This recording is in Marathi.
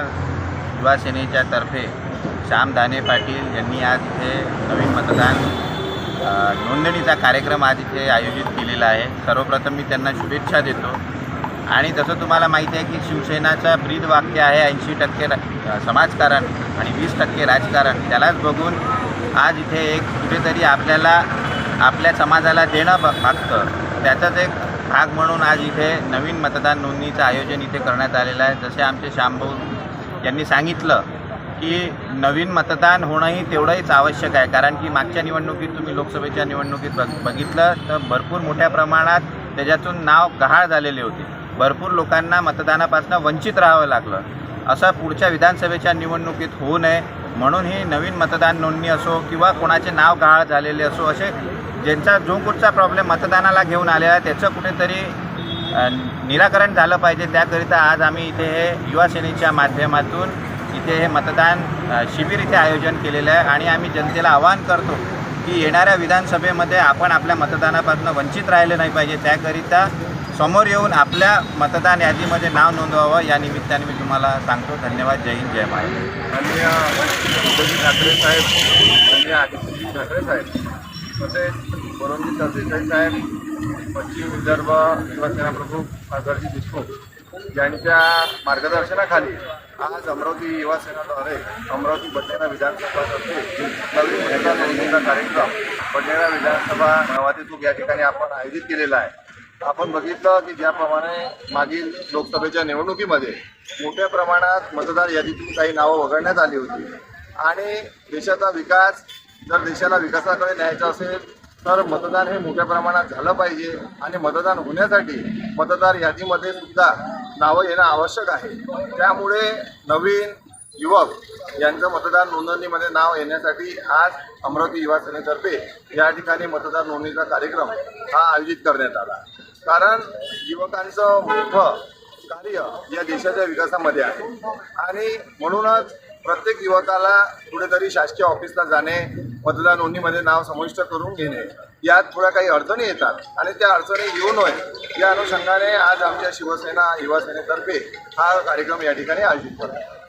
युवा सेनेच्या तर्फे श्याम दाने पाटील यांनी आज इथे नवीन मतदान नोंदणीचा कार्यक्रम आज इथे आयोजित केलेला आहे. सर्वप्रथम मी त्यांना शुभेच्छा देतो. आणि जसं तुम्हाला माहिती आहे की शिवसेनाचं ब्रीद वाक्य आहे ऐंशी टक्के समाजकारण आणि वीस टक्के राजकारण. त्यालाच बघून आज इथे एक कुठेतरी आपल्याला आपल्या समाजाला देणं ब- भागतं. त्याचाच एक भाग म्हणून आज इथे नवीन मतदान नोंदणीचं आयोजन इथे करण्यात आलेलं आहे. जसे आमचे श्यामभाऊ यांनी सांगितलं की नवीन मतदान होणंही तेवढंहीच आवश्यक आहे. कारण की मागच्या निवडणुकीत तुम्ही लोकसभेच्या निवडणुकीत बघ बघितलं तर भरपूर मोठ्या प्रमाणात त्याच्यातून नाव गहाळ झालेले होते. भरपूर लोकांना मतदानापासून वंचित राहावं लागलं. असं पुढच्या विधानसभेच्या निवडणुकीत होऊ नये म्हणून ही नवीन मतदान नोंदणी असो किंवा कोणाचे नाव गहाळ झालेले असो असे ज्यांचा जो कुठचा प्रॉब्लेम मतदानाला घेऊन आलेला आहे त्याचं कुठेतरी निराकरण झालं पाहिजे. त्याकरिता आज आम्ही इथे हे युवा सेनेच्या माध्यमातून इथे हे मतदान शिबिर इथे आयोजन केलेलं आहे आणि आम्ही जनतेला आवाहन करतो की येणाऱ्या विधानसभेमध्ये आपण आपल्या मतदानापासून वंचित राहिले नाही पाहिजे. त्याकरिता समोर येऊन आपल्या मतदान यादीमध्ये नाव नोंदवावं. या निमित्ताने मी तुम्हाला सांगतो. धन्यवाद. जय हिंद जय महाराज माननीय ठाकरे साहेब माननीय आदित्यजी ठाकरे साहेब. तसेच वरुणजी सरदेसाई साहेब पश्चिम विदर्भ शिवसेना प्रमुख आदरजी देशमुख यांच्या मार्गदर्शनाखाली आज अमरावती युवा सेनाद्वारे अमरावती बडनेरा विधानसभातर्फे नवीन मतदार नोंदणीचा कार्यक्रम बडनेरा विधानसभा नवादी चूक या ठिकाणी आपण आयोजित केलेला आहे. आपण बघितलं की ज्याप्रमाणे मागील लोकसभेच्या निवडणुकीमध्ये मोठ्या प्रमाणात मतदार यादीतून काही नावं वगळण्यात आली होती. आणि देशाचा विकास जर देशाला विकासाकडे न्यायचं असेल तर मतदान हे मोठ्या प्रमाणात झालं पाहिजे. आणि मतदान होण्यासाठी मतदार यादीमध्ये सुद्धा नावं येणं आवश्यक आहे. त्यामुळे नवीन युवक यांचं मतदार नोंदणीमध्ये नाव येण्यासाठी आज अमरावती युवा सेनेतर्फे या ठिकाणी मतदार नोंदणीचा कार्यक्रम हा आयोजित करण्यात आला. कारण युवकांचं मोठं कार्य या देशाच्या विकासामध्ये आहे. आणि म्हणूनच प्रत्येक युवकाला कुठेतरी शासकीय ऑफिसला जाणे मतदार नोंदणीमध्ये नाव समाविष्ट करून घेणे. यात थोड्या काही अडचणी येतात आणि त्या अडचणी येऊ नये या अनुषंगाने आज आमच्या शिवसेना युवासेनेतर्फे हा कार्यक्रम या ठिकाणी आयोजित करतो